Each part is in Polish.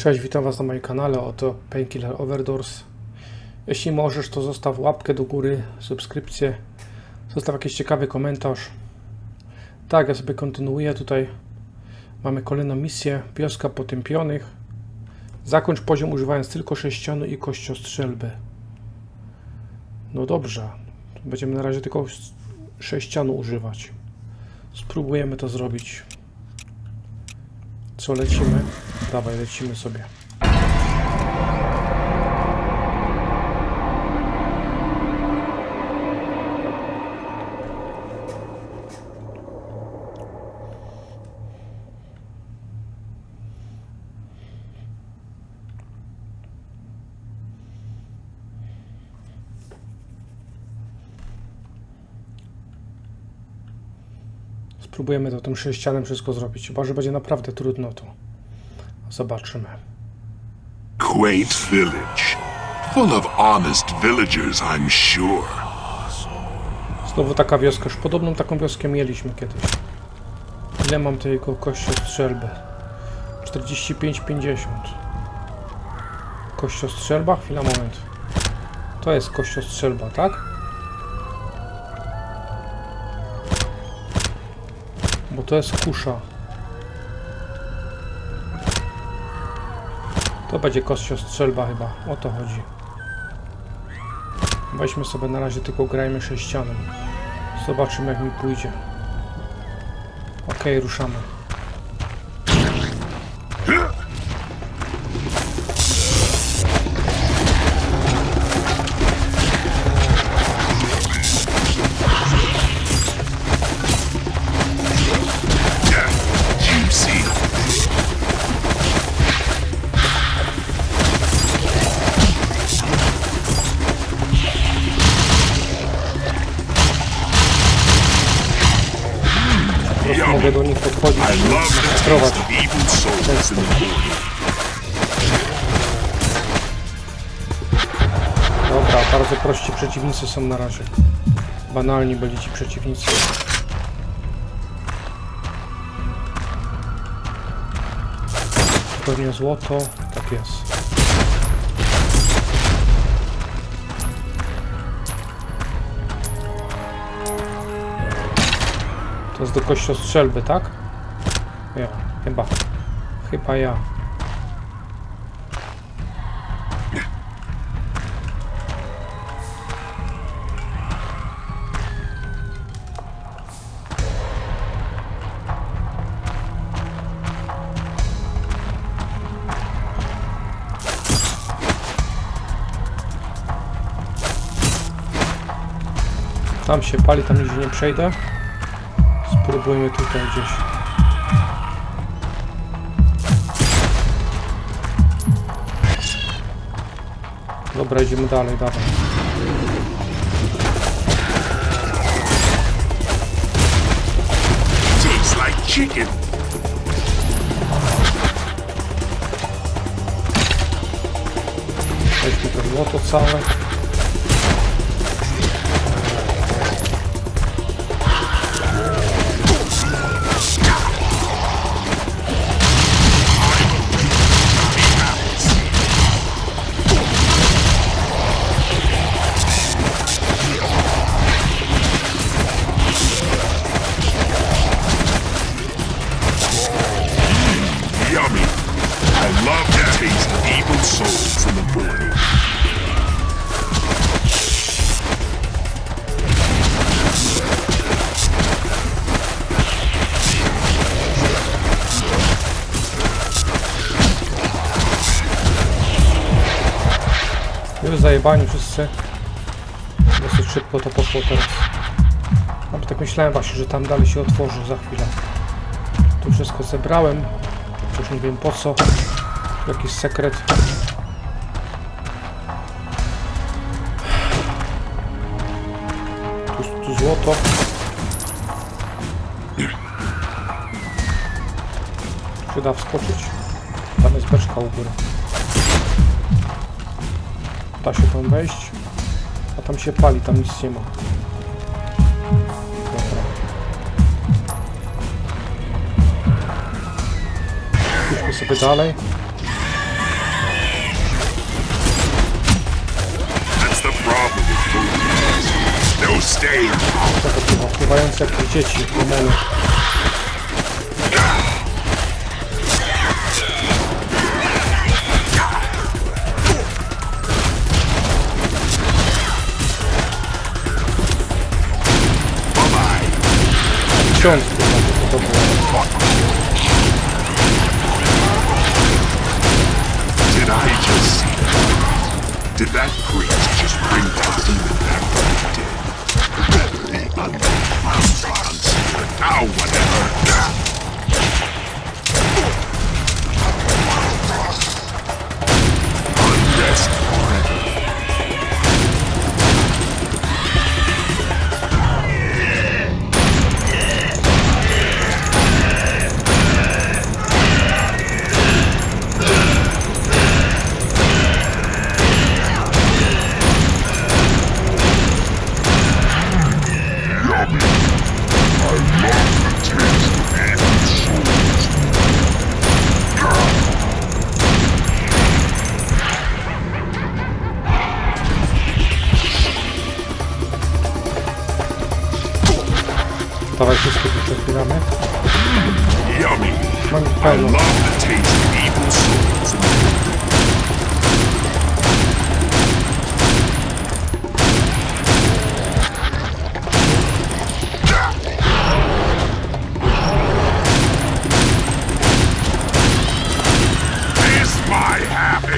Cześć, witam Was na moim kanale, oto Painkiller Overdose. Jeśli możesz, to zostaw łapkę do góry, subskrypcję, zostaw jakiś ciekawy komentarz. Tak, ja sobie kontynuuję, tutaj mamy kolejną misję, wioska potępionych. Zakończ poziom używając tylko sześcianu i kościostrzelby. No dobrze, będziemy na razie tylko sześcianu używać. Spróbujemy to zrobić. Co, lecimy? Dawaj, lecimy sobie. Spróbujemy to tym sześcianem wszystko zrobić. Chyba, że będzie naprawdę trudno to. Zobaczymy. Quaint village. Full of honest villagers, I'm sure. Znowu taka wioska. Już podobną taką wioskę mieliśmy kiedyś. Ile mam tego kościostrzelby? 45-50. Kościostrzelba? Chwila, moment. To jest kościostrzelba, tak? Bo to jest kusza. To będzie kościostrzelba chyba. O to chodzi. Weźmy sobie na razie tylko grajmy sześcianem. Zobaczymy jak mi pójdzie. Okej, ruszamy. The morning. Dobra, bardzo prości przeciwnicy są na razie. Banalni byli ci przeciwnicy. Pewnie złoto, tak jest. To jest do kościostrzelby, tak? Ja, chyba. Chyba ja. Tam się pali, tam nigdzie nie przejdę. Spróbujmy tutaj gdzieś. Dobra, idziemy dalej, dawaj. Tastes like chicken. Weźmy to złoto całe. Szybko to poszło teraz. Bo tak myślałem właśnie, że tam dalej się otworzy za chwilę. Tu wszystko zebrałem. Już nie wiem po co. Tu Jakiś sekret. Tu, tu złoto. Tu da wskoczyć. Tam jest beczka u góry. Da się tam wejść. A tam się pali, tam nic nie ma. Dobra. Idźmy sobie dalej. That's the problem with movies. They'll stay. Tak. Ksiądz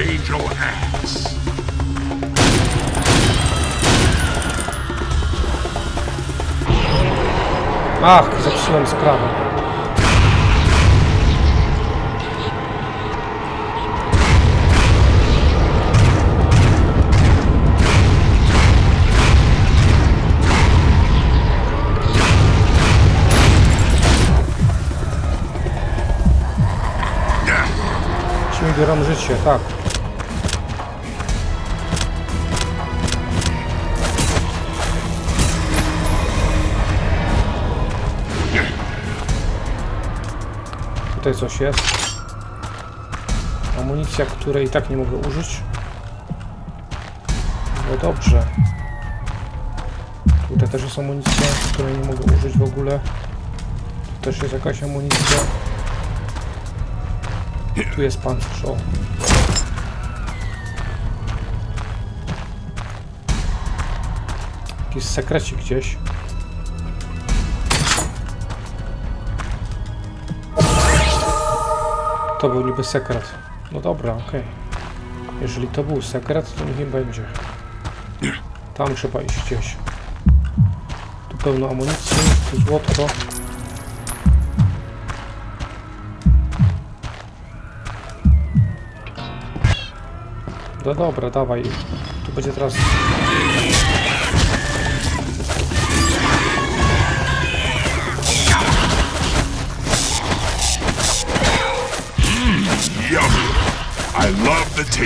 raise your. Ах, зачем справа? Чего мужичья? Так, Tutaj coś jest. Amunicja, której i tak nie mogę użyć. No dobrze. Tutaj też jest amunicja, której nie mogę użyć w ogóle. Tu też jest jakaś amunicja. Tu jest pancerz, o. Jakiś sekrecik gdzieś. To był niby sekret. No dobra, okej. Jeżeli to był sekret, to niech nie będzie. Tam trzeba iść gdzieś. Tu pełno amunicji, tu złotko. No dobra, dawaj. Tu będzie teraz...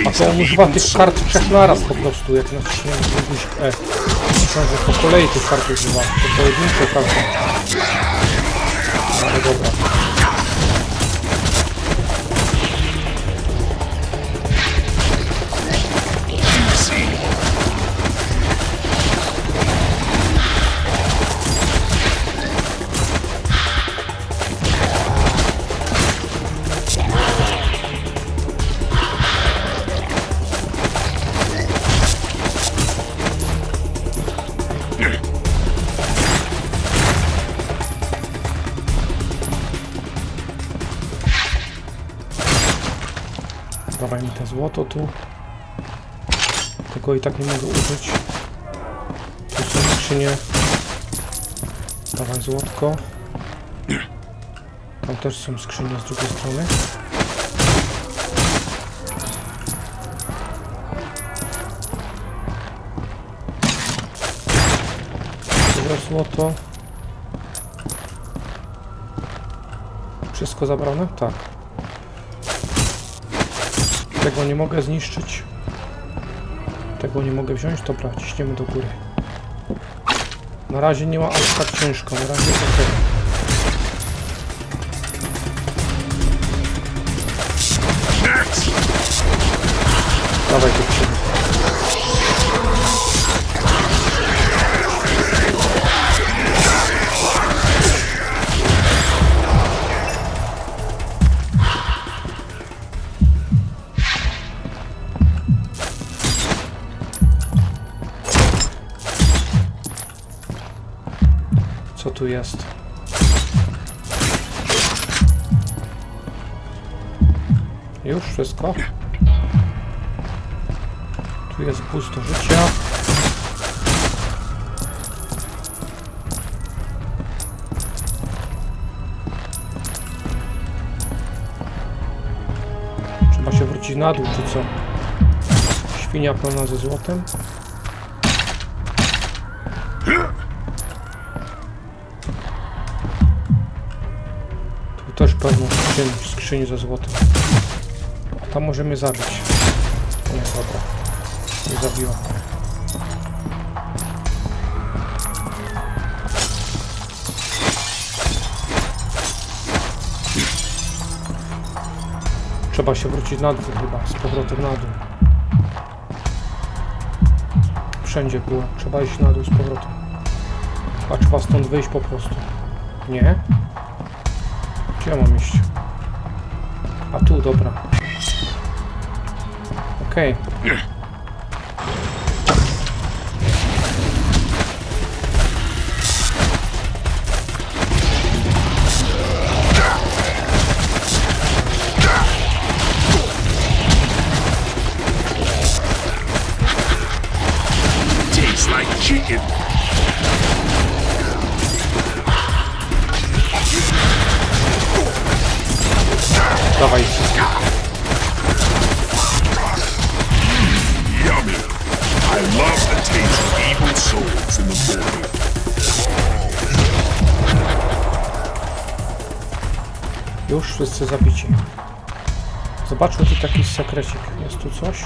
A to on używa tych kart trzech naraz po prostu, jak naciśniemy guzik E. Myślałem, że po kolei tych kart używa. To pojedyncze karty. No, Ale dobra. Te złoto tu. Tego i tak nie mogę użyć. Tu są skrzynie. Dawaj złotko. Tam też są skrzynie z drugiej strony. Dużo złoto. Wszystko zabrane? Tak. Tego nie mogę zniszczyć. Tego nie mogę wziąć. Dobra, ciśniemy do góry. Na razie nie ma aż tak ciężko. Na razie jest ok. Dawaj tu przodu. Jest. Już wszystko. Tu jest do życia. Trzeba się wrócić na dół, czy co? Świnia pełna ze złotem. Pełno skrzyń, skrzyni ze złotem. Tam możemy zabić. Nie, dobra. Nie zabiła. Trzeba się wrócić na dół chyba, z powrotem na dół. Wszędzie było. Trzeba iść na dół z powrotem. A trzeba stąd wyjść po prostu. Nie? Gdzie mam iść? A tu, dobra. Okej. Tastes Dawaj wszystko. I love the taste of evil souls in the morning. Już wszyscy zabici. Zobaczmy tu taki sekrecik. Jest tu coś?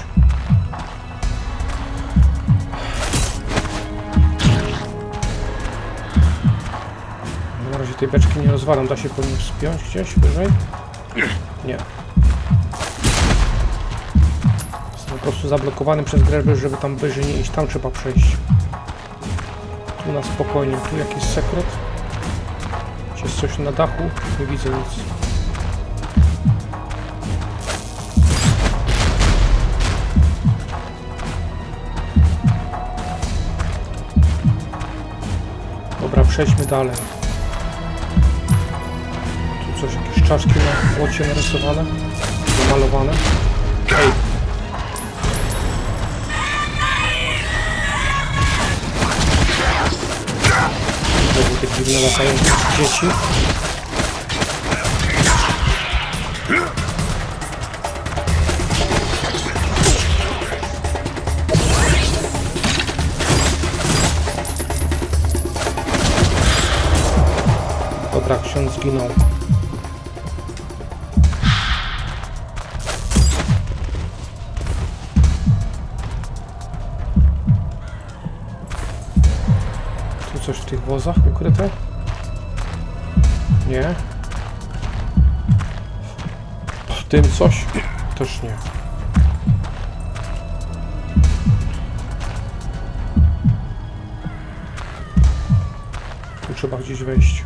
Na razie tej beczki nie rozwalam. Da się po nim wspiąć gdzieś wyżej? Nie. Jestem po prostu zablokowany przez grę, żeby tam wyżej nie iść. Tam trzeba przejść. Tu na spokojnie. Tu jakiś sekret? Czy jest coś na dachu? Nie widzę nic. Dobra, przejdźmy dalej. Tu coś, jakieś czaszki na płocie narysowane, namalowane. Ej! Znowu te dziwne latające dzieci. Dobra, ksiądz zginął. Coś w tych wozach ukryte? Nie. W tym coś? Też nie. Tu trzeba gdzieś wejść.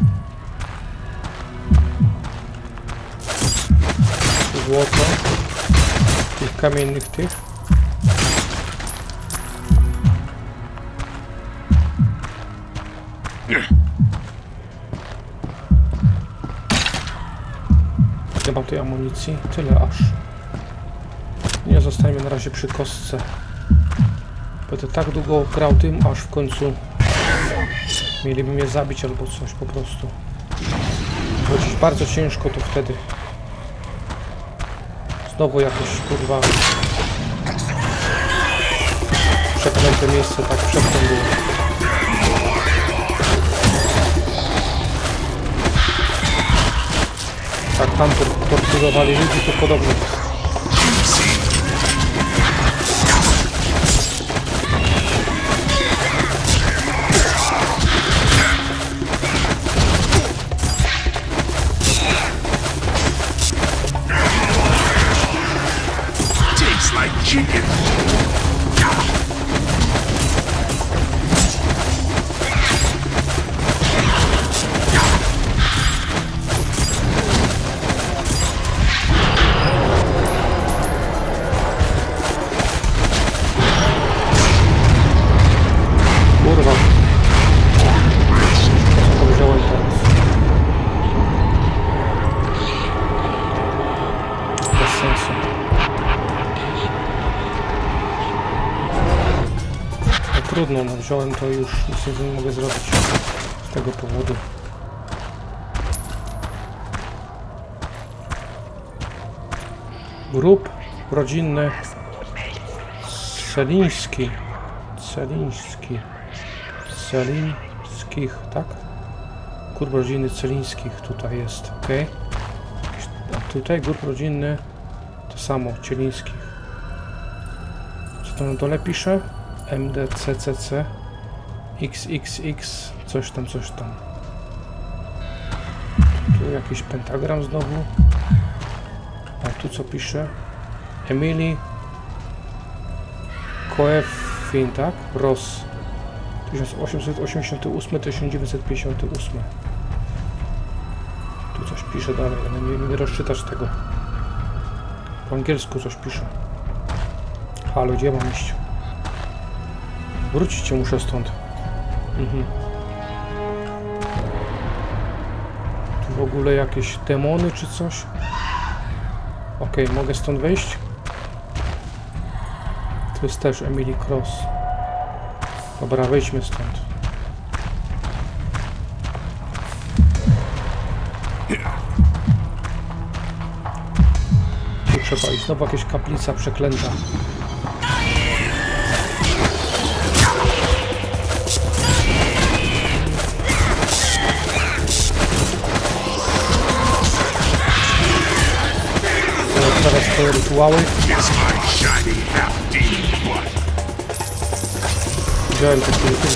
Złoto. Tych kamiennych tych. Amunicji. Tyle aż. Nie zostańmy na razie przy kostce. Będę tak długo grał tym, aż w końcu mieliby mnie zabić albo coś po prostu. Chodzić bardzo ciężko to wtedy. Znowu jakoś kurwa przeklęte miejsce, tak przedtem było. Tak tam tor- torturowali ludzi, to podobnie. Tastes like chicken. No wziąłem to już, nic nie mogę zrobić z tego powodu. Grup rodzinny Celiński. Celiński. Celińskich, tak? Grup rodzinny Celińskich tutaj jest, ok? A tutaj grup rodzinny to samo, Cielińskich. Co to na dole pisze? MDCCC XXX coś tam, coś tam. Tu jakiś pentagram znowu. A tu co pisze? Emily Koefin, tak? Ross 1888-1958 Tu coś pisze dalej, ale nie, nie rozczytasz tego. Po angielsku coś pisze. Halo, gdzie mam iść? Wrócić muszę stąd. Mhm. Tu w ogóle jakieś demony czy coś? Okej, mogę stąd wyjść? To jest też Emily Cross. Dobra, wyjdźmy stąd. Tu trzeba iść. Znowu jakieś kaplica przeklęta. Teraz teraz te rytuały. Kiss my shiny half-demon butt. Wziąłem te kilku,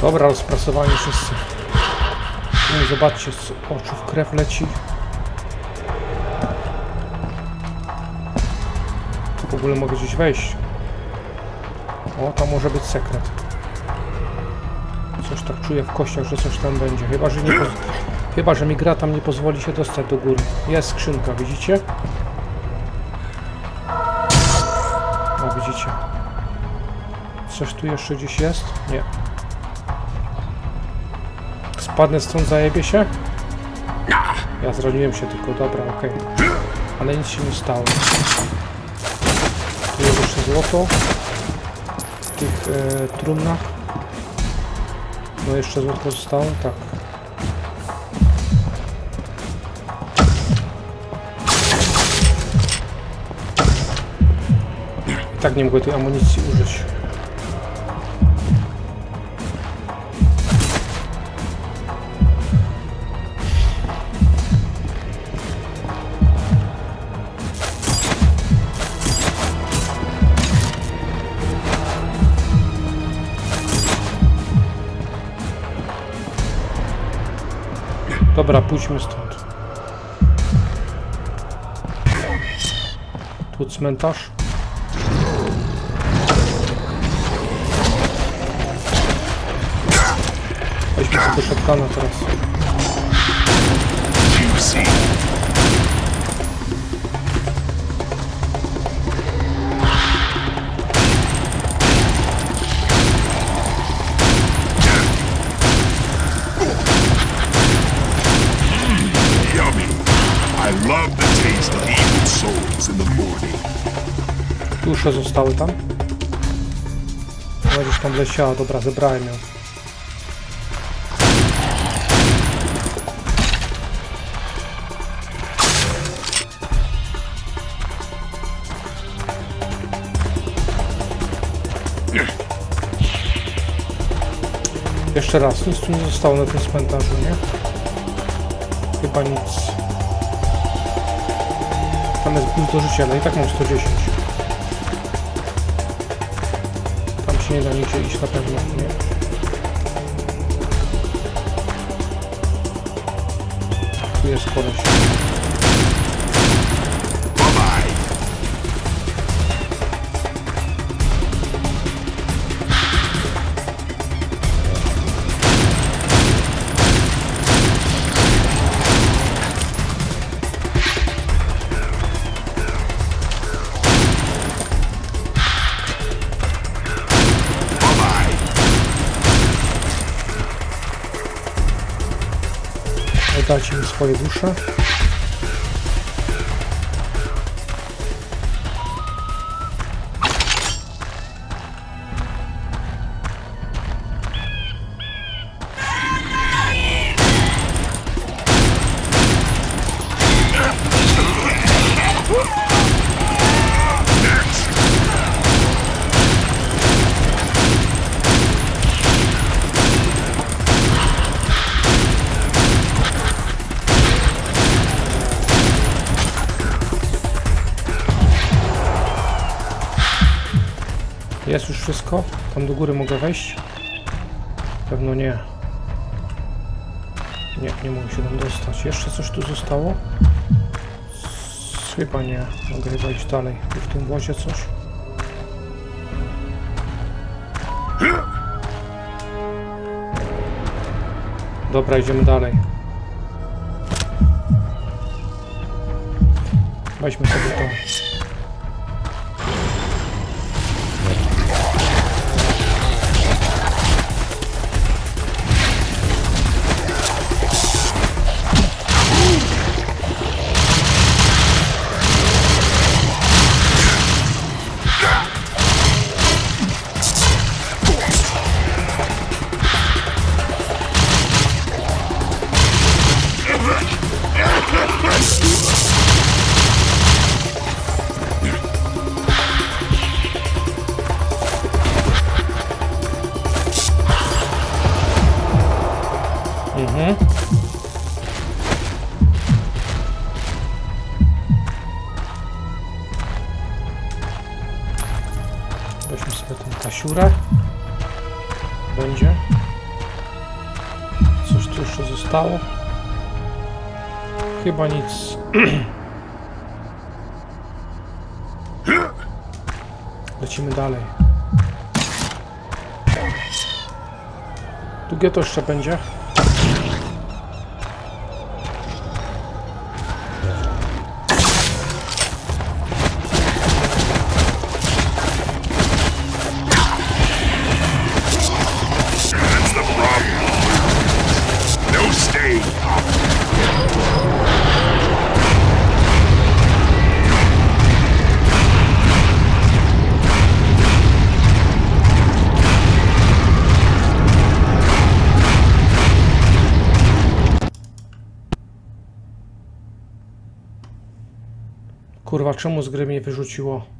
Dobra, rozpracowani wszyscy. No zobaczcie, z oczu w krew leci. W ogóle mogę gdzieś wejść. O, to może być sekret. Coś tak czuję w kościach, że coś tam będzie. Chyba, że nie. Chyba, że mi gra tam nie pozwoli się dostać do góry. Jest skrzynka, widzicie? O, widzicie. Coś tu jeszcze gdzieś jest? Nie. Spadnę stąd, zajebie się? Ja zraniłem się tylko, dobra, okej. Ale nic się nie stało. Tu jest jeszcze złoto. W tych e, trumnach. No jeszcze złoto zostało? Tak. I tak nie mogę tej amunicji użyć. Dobra, pójdźmy stąd. Tu cmentarz. Weźmy sobie shotguna teraz. Dusze zostały tam. No gdzieś tam leciała, dobra, zebrałem ją. Jeszcze raz, nic tu nie zostało na tym cmentarzu, nie? Chyba nic. Tam jest do życia, ale i tak mam 110. Nie da nigdzie iść na pewno, nie? Tu jest koleś. Oddajcie mi swoje dusze. Jest już wszystko? Tam do góry mogę wejść? Pewno nie. Nie, nie mogę się tam dostać. Jeszcze coś tu zostało? Chyba nie. Mogę chyba iść dalej. Tu w tym wozie coś? Dobra, idziemy dalej. Weźmy sobie to. Lecimy dalej. Długie to jeszcze będzie? Kurwa, czemu z gry mnie wyrzuciło?